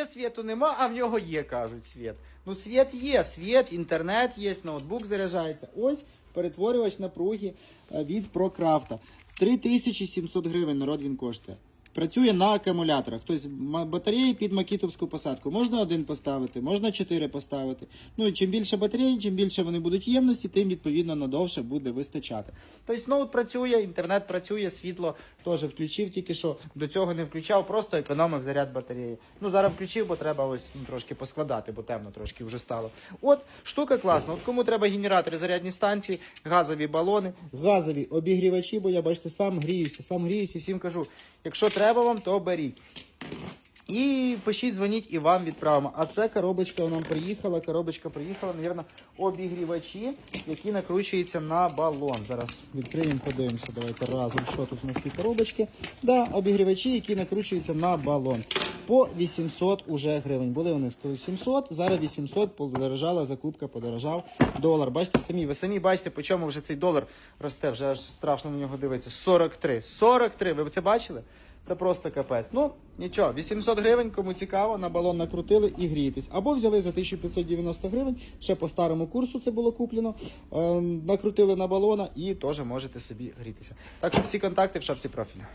є, світу нема, а в нього є, кажуть, світ. Ну, світ є, світ, інтернет є, ноутбук заряджається. Ось перетворювач напруги е, від ProCraft. 3700 гривень народ він коштує. Працює на акумуляторах. Тобто батареї під макітовську посадку. Можна один поставити, можна чотири поставити. Ну і чим більше батареї, чим більше вони будуть ємності, тим відповідно надовше буде вистачати. Тобто ноут працює, інтернет працює, світло теж включив, тільки що до цього не включав, просто економив заряд батареї. Ну зараз включив, бо треба ось ну, трошки поскладати, бо темно трошки вже стало. От штука класна. От кому треба генератори, зарядні станції, газові балони, газові обігрівачі, бо я бачите, сам гріюся, сам гріюся, всім кажу, якщо треба вам, то беріть. І пишіть, дзвоніть і вам відправимо. А це коробочка нам приїхала. Коробочка приїхала, мабуть, обігрівачі, які накручуються на балон. Зараз відкриємо, подивимося. Давайте разом, що тут у нас ці коробочки. Да, обігрівачі, які накручуються на балон. По 800 уже гривень. Були вони 700, зараз 800, подорожала закупка, подорожав долар. Бачите самі, ви самі бачите, по чому вже цей долар росте, вже аж страшно на нього дивитися. 43. 43, ви це бачили? Це просто капець. Ну, нічого, 800 гривень, кому цікаво, на балон накрутили і грієтесь. Або взяли за 1590 гривень, ще по старому курсу це було куплено, е, накрутили на балона і теж можете собі грітися. Так що всі контакти в шапці профіля.